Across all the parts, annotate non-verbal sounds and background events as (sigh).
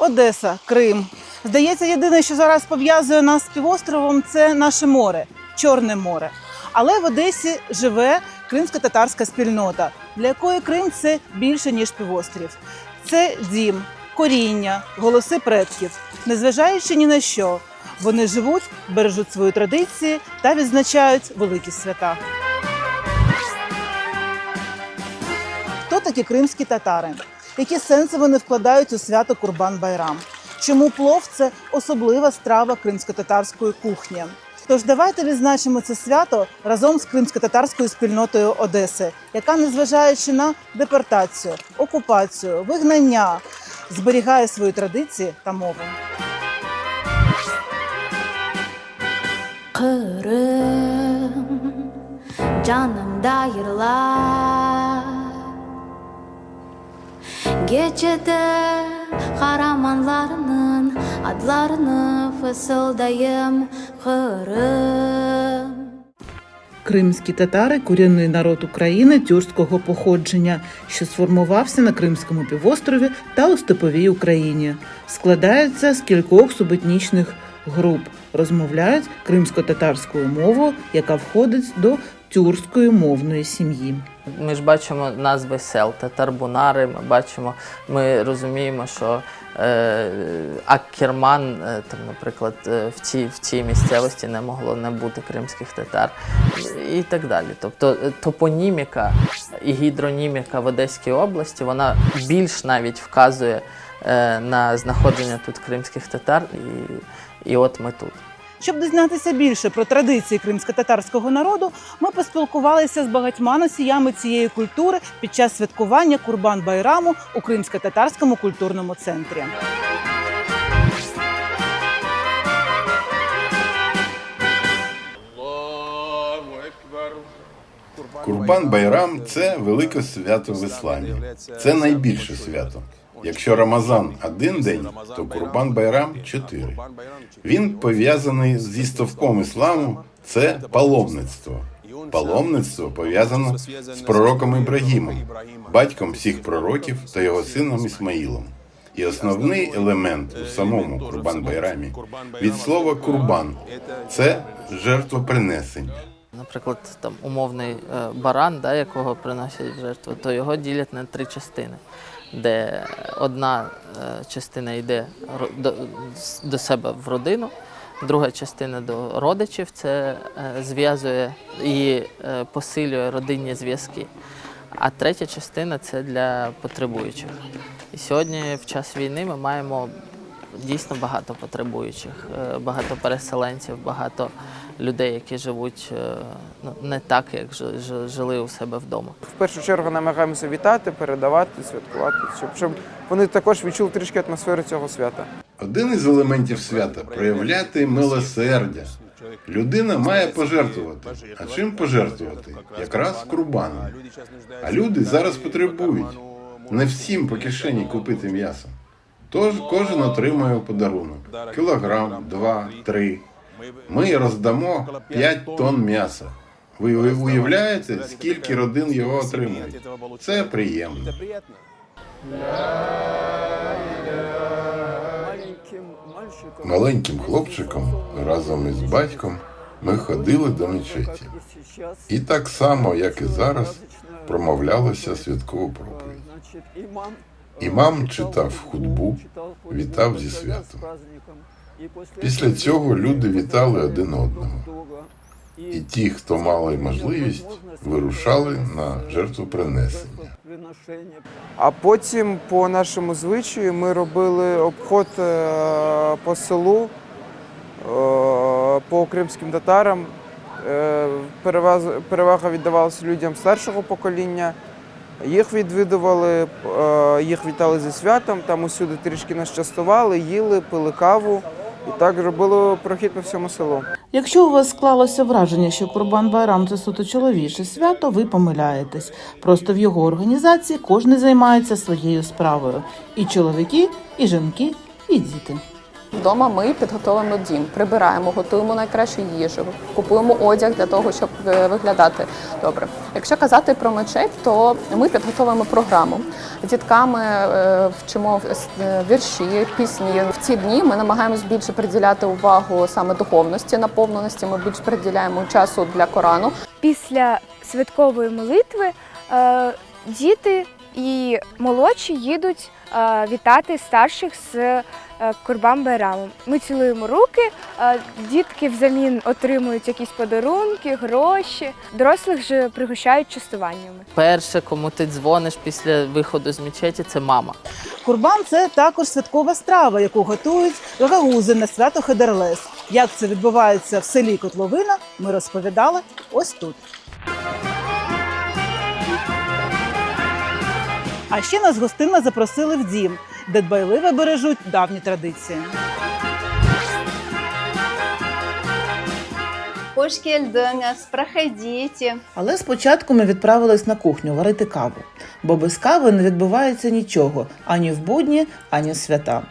Одеса, Крим. Здається, єдине, що зараз пов'язує нас з півостровом, це наше море, Чорне море. Але в Одесі живе кримсько-татарська спільнота, для якої Крим це більше ніж півострів. Це дім, коріння, голоси предків. Незважаючи ні на що, вони живуть, бережуть свої традиції та відзначають великі свята. Хто такі кримські татари? Які сенси вони вкладають у свято Курбан-Байрам? Чому плов це особлива страва кримсько-татарської кухні? Тож давайте відзначимо це свято разом з кримсько-татарською спільнотою Одеси, яка, незважаючи на депортацію, окупацію, вигнання, зберігає свої традиції та мову. Kırım canımda yırlar Gecede kahramanlarının adlarını fısıldayım Kırım Кримські татари корінний народ України тюркського походження, що сформувався на Кримському півострові та у степовій Україні. Складаються з кількох субетнічних груп, розмовляють кримсько-татарською мовою, яка входить до тюркської мовної сім'ї. Ми ж бачимо назви сел, татарбунари, ми бачимо, ми розуміємо, що е, Аккерман, е, там, наприклад, е, в цій, в цій місцевості не могло не бути кримських татар і так далі. Тобто е, топоніміка і гідроніміка в Одеській області, вона більш навіть вказує е, на знаходження тут кримських татар, і, і от ми тут. Щоб дізнатися більше про традиції кримсько-татарського народу, ми поспілкувалися з багатьма носіями цієї культури під час святкування Курбан-Байраму у Кримсько-татарському культурному центрі. Курбан Байрам це велике свято в ісламі. Це найбільше свято. Якщо Рамазан один день, то Курбан Байрам чотири. Він пов'язаний зі стовпом ісламу. Це паломництво. Паломництво пов'язано з пророком Ібрагімом, батьком всіх пророків та його сином Ісмаїлом. І основний елемент у самому Курбан Байрамі від слова курбан це жертвопринесення. Наприклад, там умовний е, баран, да, якого приносять в жертву, то його ділять на три частини, де одна е, частина йде до, себе в родину, друга частина до родичів, це е, зв'язує і е, посилює родинні зв'язки. А третя частина це для потребуючих. І сьогодні, в час війни, ми маємо дійсно багато потребуючих, багато переселенців, багато людей, які живуть е, ну, не так, як жи- жи- жили у себе вдома. В першу чергу намагаємося вітати, передавати, святкувати, щоб, щоб вони також відчули трішки атмосферу цього свята. Один із елементів свята проявляти милосердя. Людина має пожертвувати. А чим пожертвувати? Якраз курбаном. А люди зараз потребують. Не всім по кишені купити м'ясо. Тож кожен отримує подарунок кілограм, два, три. Ми роздамо 5 тонн м'яса. Ви уявляєте, скільки родин його отримують? Це приємно. Маленьким хлопчиком разом із батьком ми ходили до мечеті. І так само, як і зараз, промовлялося святкову проповідь. Імам читав худбу, вітав зі святом. Після цього люди вітали один одного. І ті, хто мали можливість, вирушали на жертвопринесення. А потім, по нашому звичаю, ми робили обход е, по селу, е, по кримським татарам. Е, Перевага віддавалася людям старшого покоління. Їх відвідували, їх вітали зі святом, там усюди трішки нас частували, їли, пили каву. І так зробило прохід по всьому селу. Якщо у вас склалося враження, що Курбан Байрам це суто чоловіче свято, ви помиляєтесь. Просто в його організації кожен займається своєю справою: і чоловіки, і жінки, і діти. Вдома ми підготовимо дім, прибираємо, готуємо найкращу їжу, купуємо одяг для того, щоб е, виглядати добре. Якщо казати про мечеть, то ми підготовимо програму. Дітками е, вчимо е, вірші, пісні. В ці дні ми намагаємось більше приділяти увагу саме духовності, наповненості. Ми більше приділяємо часу для Корану. після святкової молитви діти і молодші їдуть вітати старших з е, Курбан Байрамом. Ми цілуємо руки, е, дітки взамін отримують якісь подарунки, гроші. Дорослих же пригощають частуваннями. Перше, кому ти дзвониш після виходу з мечеті, це мама. Курбан це також святкова страва, яку готують гагаузи на свято Хедерлес. Як це відбувається в селі Котловина, ми розповідали ось тут. А ще нас гостинно запросили в дім, де дбайливо бережуть давні традиції. Geldiniz. Але спочатку ми відправились на кухню варити каву, бо без кави не відбувається нічого ані в будні, ані в свята.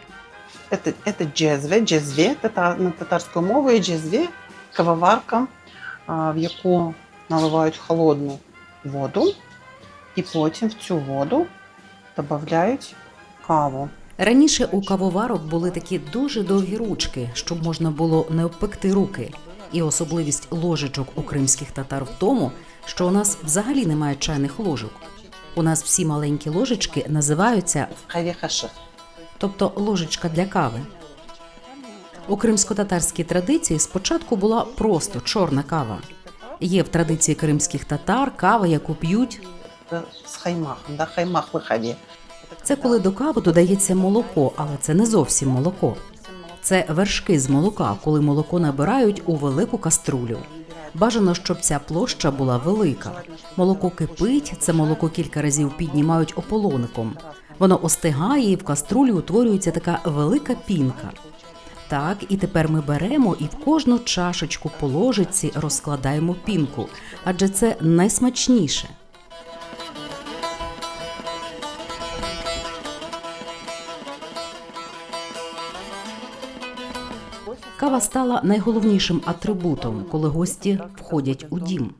Это, это джезве, джезве, тата, на татарською мовою джезве, кавоварка, в яку наливають холодну воду, і потім в цю воду додають каву. Раніше у кавоварок були такі дуже довгі ручки, щоб можна було не обпекти руки. І особливість ложечок у кримських татар в тому, що у нас взагалі немає чайних ложок. У нас всі маленькі ложечки називаються, Хаві тобто ложечка для кави. У кримсько-татарській традиції спочатку була просто чорна кава. Є в традиції кримських татар кава, яку п'ють З хаймахом, да, хаймах виході. Це коли до кави додається молоко, але це не зовсім молоко. Це вершки з молока, коли молоко набирають у велику каструлю. Бажано, щоб ця площа була велика. Молоко кипить, це молоко кілька разів піднімають ополоником. Воно остигає і в каструлі утворюється така велика пінка. Так, і тепер ми беремо і в кожну чашечку по ложиці розкладаємо пінку, адже це найсмачніше. Кава стала найголовнішим атрибутом, коли гості входять у дім.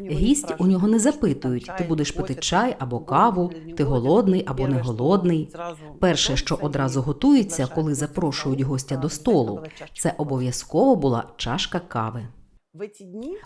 Гість у нього не запитують, ти будеш пити чай або каву, ти голодний або не голодний. Перше, що одразу готується, коли запрошують гостя до столу, це обов'язково була чашка кави.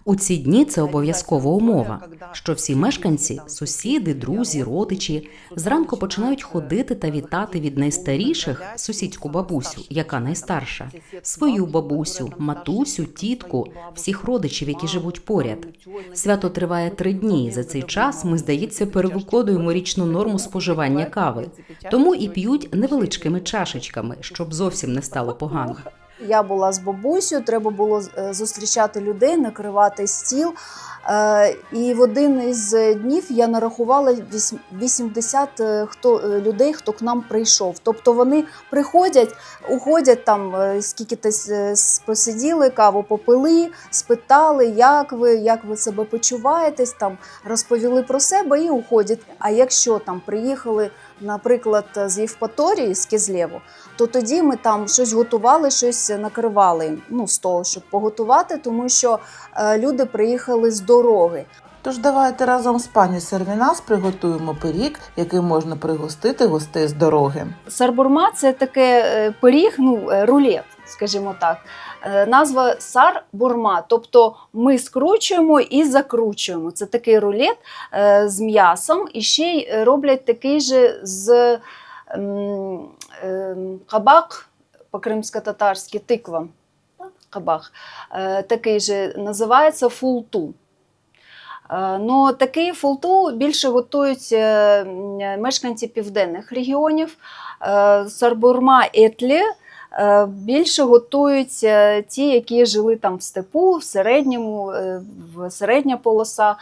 У ці дні це обов'язкова умова, що всі мешканці, сусіди, друзі, родичі зранку починають ходити та вітати від найстаріших сусідську бабусю, яка найстарша, свою бабусю, матусю, тітку, всіх родичів, які живуть поряд. Свято триває три дні. За цей час ми, здається, перевиконуємо річну норму споживання кави, тому і п'ють невеличкими чашечками, щоб зовсім не стало погано. Я була з бабусею, треба було е, зустрічати людей, накривати стіл. Е, І в один із днів я нарахувала вісь- 80 е, хто, людей, хто к нам прийшов. Тобто вони приходять, уходять там, скільки то посиділи, каву попили, спитали, як ви, як ви себе почуваєтесь, там розповіли про себе і уходять. А якщо там приїхали, наприклад, з Євпаторії, з Кізлєву, то тоді ми там щось готували, щось накривали ну, того, щоб поготувати, тому що е, люди приїхали з дороги. Тож давайте разом з пані Сервінас приготуємо пиріг, який можна пригостити гостей з дороги. Сарбурма це таке е, пиріг, ну, е, рулет, скажімо так. Е, Назва сар-бурма, тобто ми скручуємо і закручуємо. Це такий рулет е, з м'ясом, і ще й роблять такий же з ем, ем, кабак по-кримсько-татарськи, тиква. так, Кабак. Е, Такий же називається фулту. Ну, такий фулту більше готують мешканці південних регіонів. Сарбурма етлі більше готують е, ті, які жили там в степу, в середньому, е, в середня полоса.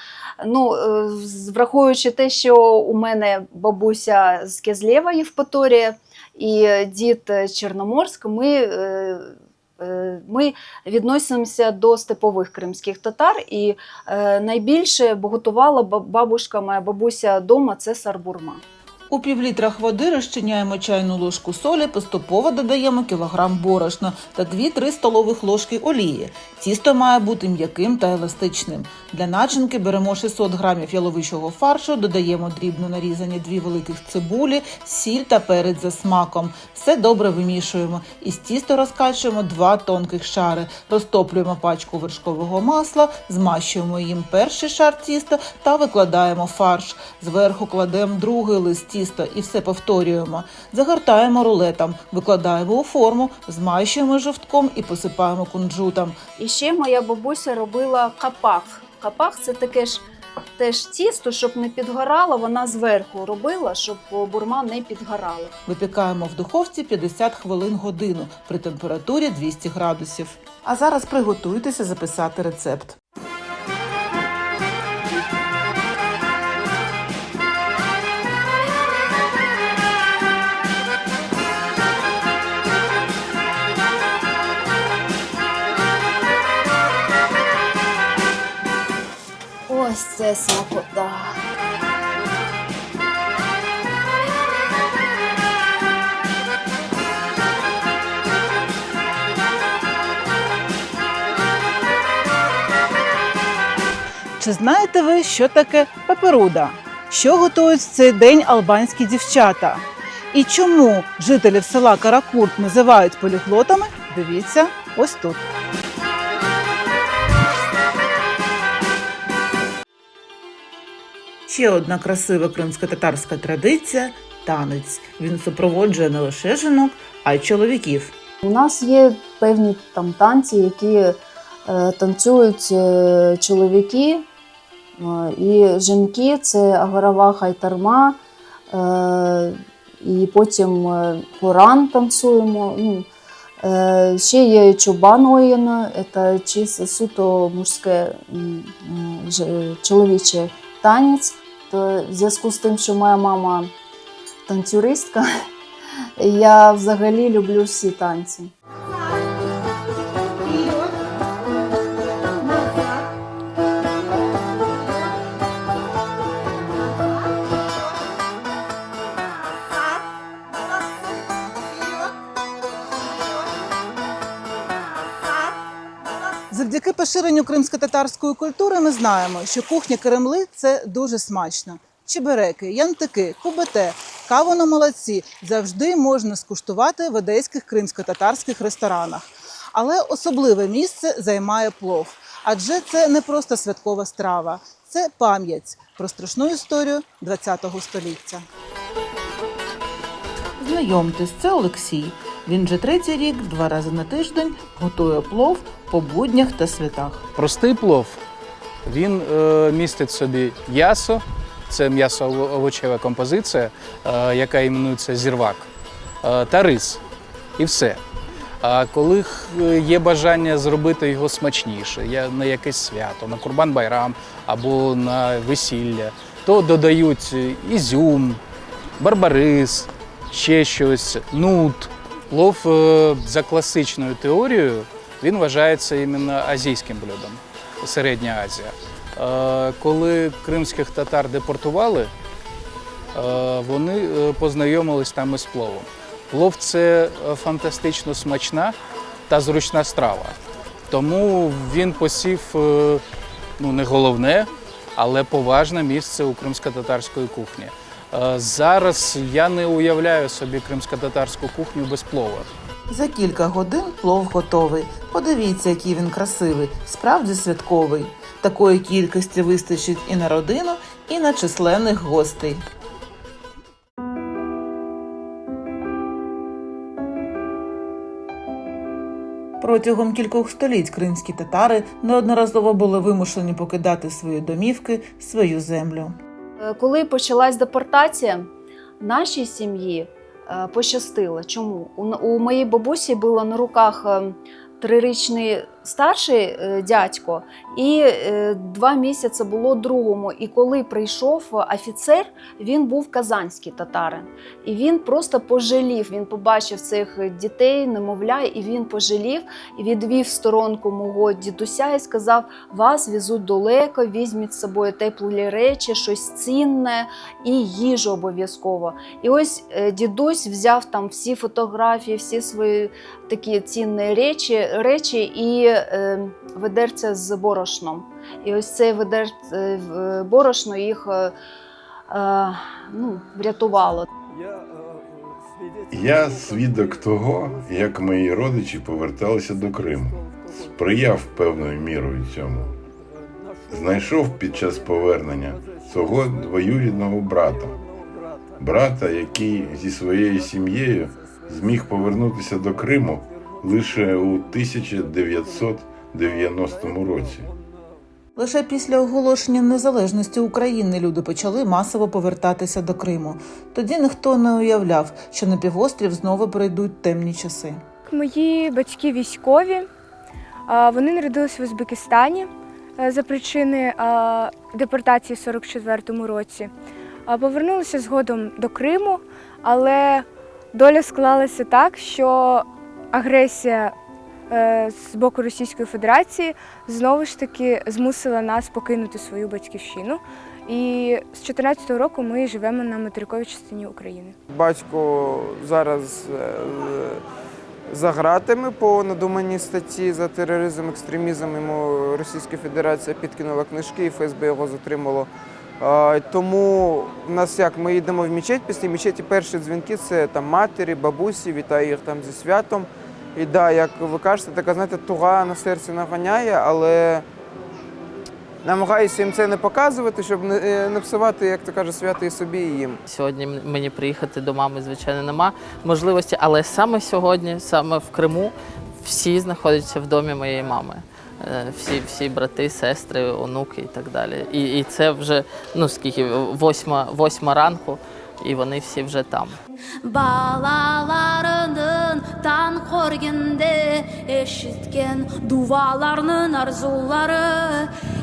Ну, е, враховуючи те, що у мене бабуся з Кезлєва Євпаторія і дід е, Чорноморськ, ми. е, е, Ми відносимося до степових кримських татар, і е, найбільше готувала ба- бабушка, моя бабуся вдома це сарбурма. У півлітрах води розчиняємо чайну ложку солі, поступово додаємо кілограм борошна та 2-3 столових ложки олії. Тісто має бути м'яким та еластичним. Для начинки беремо 600 грамів яловичого фаршу, додаємо дрібно нарізані дві великих цибулі, сіль та перець за смаком. Все добре вимішуємо. Із тіста розкачуємо два тонких шари, розтоплюємо пачку вершкового масла, змащуємо їм перший шар тіста та викладаємо фарш. Зверху кладемо другий лист тіста і все повторюємо. Загортаємо рулетом, викладаємо у форму, змащуємо жовтком і посипаємо кунжутом. І ще моя бабуся робила капах. Капах це таке ж теж тісто, щоб не підгорало, вона зверху робила, щоб бурма не підгорала. Випікаємо в духовці 50 хвилин годину при температурі 200 градусів. А зараз приготуйтеся записати рецепт. Ось це смакота. Чи знаєте ви, що таке пеперуда? Що готують в цей день албанські дівчата? І чому жителів села Каракурт називають поліглотами? Дивіться ось тут. Ще одна красива кримсько-татарська традиція танець. Він супроводжує не лише жінок, а й чоловіків. У нас є певні там танці, які е, танцюють е, чоловіки е, і жінки це агарова хайтарма, е, і потім е, хоран танцюємо. Ну, е, ще є чубан оїн, це чисто суто мужське м, танець. То в зв'язку з тим, що моя мама танцюристка, (laughs) я взагалі люблю всі танці. Поширенню кримсько-татарської культури ми знаємо, що кухня Кремли це дуже смачно. Чебереки, янтики, кубете, каву на молодці завжди можна скуштувати в одеських кримсько-татарських ресторанах. Але особливе місце займає плов, адже це не просто святкова страва, це пам'ять про страшну історію ХХ століття. Знайомтесь, це Олексій. Він вже третій рік, два рази на тиждень готує плов по буднях та святах. Простий плов. Він е, містить собі м'ясо, це м'ясо-овочева композиція, е, яка іменується зірвак, е, та рис. І все. А коли є бажання зробити його смачніше, на якесь свято, на Курбан Байрам або на весілля, то додають е, ізюм, барбарис, ще щось, нут. Плов е, за класичною теорією він вважається іменно азійським блюдом, Середня Азія. Е, Коли кримських татар депортували, е, вони познайомились там із пловом. Плов це фантастично смачна та зручна страва. Тому він посів ну, не головне, але поважне місце у кримсько-татарської кухні. Е, Зараз я не уявляю собі кримсько-татарську кухню без плова. За кілька годин плов готовий. Подивіться, який він красивий, справді святковий. Такої кількості вистачить і на родину, і на численних гостей. Протягом кількох століть кримські татари неодноразово були вимушені покидати свої домівки, свою землю. Е, Коли почалась депортація, нашій сім'ї е, пощастило. Чому? У, моєї бабусі було на руках е, трирічний старший е, дядько, і е, два місяці було другому. І коли прийшов офіцер, він був казанський татарин. І він просто пожалів. Він побачив цих дітей, немовля, і він пожалів і відвів сторонку мого дідуся і сказав: Вас везуть далеко, візьміть з собою теплі речі, щось цінне і їжу обов'язково. І ось е, дідусь взяв там всі фотографії, всі свої такі цінні речі, речі і е, ведерця з борошном. І ось це ведер, е, борошно їх е, е, ну, врятувало. Я свідок того, як мої родичі поверталися до Криму. Сприяв певною мірою цьому. Знайшов під час повернення свого двоюрідного брата, брата, який зі своєю сім'єю зміг повернутися до Криму лише у 1990 році. Лише після оголошення незалежності України люди почали масово повертатися до Криму. Тоді ніхто не уявляв, що на півострів знову прийдуть темні часи. Мої батьки військові. Вони народились в Узбекистані е, за причини депортації в 44-му році. Повернулися згодом до Криму, але доля склалася так, що агресія е, з боку Російської Федерації знову ж таки змусила нас покинути свою батьківщину. І з 14-го року ми живемо на материковій частині України. Батько зараз е, за гратами по надуманій статті за тероризм, екстремізм. Йому Російська Федерація підкинула книжки, і ФСБ його затримало. Тому в нас як ми йдемо в мечеть, після мечеті перші дзвінки це там матері, бабусі, вітаю їх там зі святом. І да, як ви кажете, така знаєте, туга на серці наганяє, але намагаюся їм це не показувати, щоб не, е, не псувати, як то каже, свято і собі, і їм. Сьогодні мені приїхати до мами, звичайно, нема можливості, але саме сьогодні, саме в Криму, всі знаходяться в домі моєї мами. Е, Всі, всі брати, сестри, онуки і так далі. І, і це вже ну скільки восьма, восьма ранку, і вони всі вже там. балаларының таң көргенде ешіткен дуваларының арзулары эписия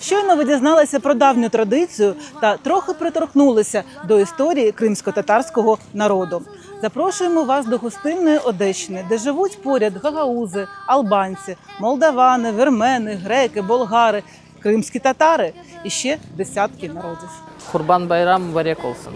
Щойно ви дізналися про давню традицію та трохи приторкнулися до історії кримсько-татарського народу. Запрошуємо вас до гостинної Одещини, де живуть поряд гагаузи, албанці, молдавани, вірмени, греки, болгари, кримські татари і ще десятки народів. Хурбан Байрам Варя Колсон.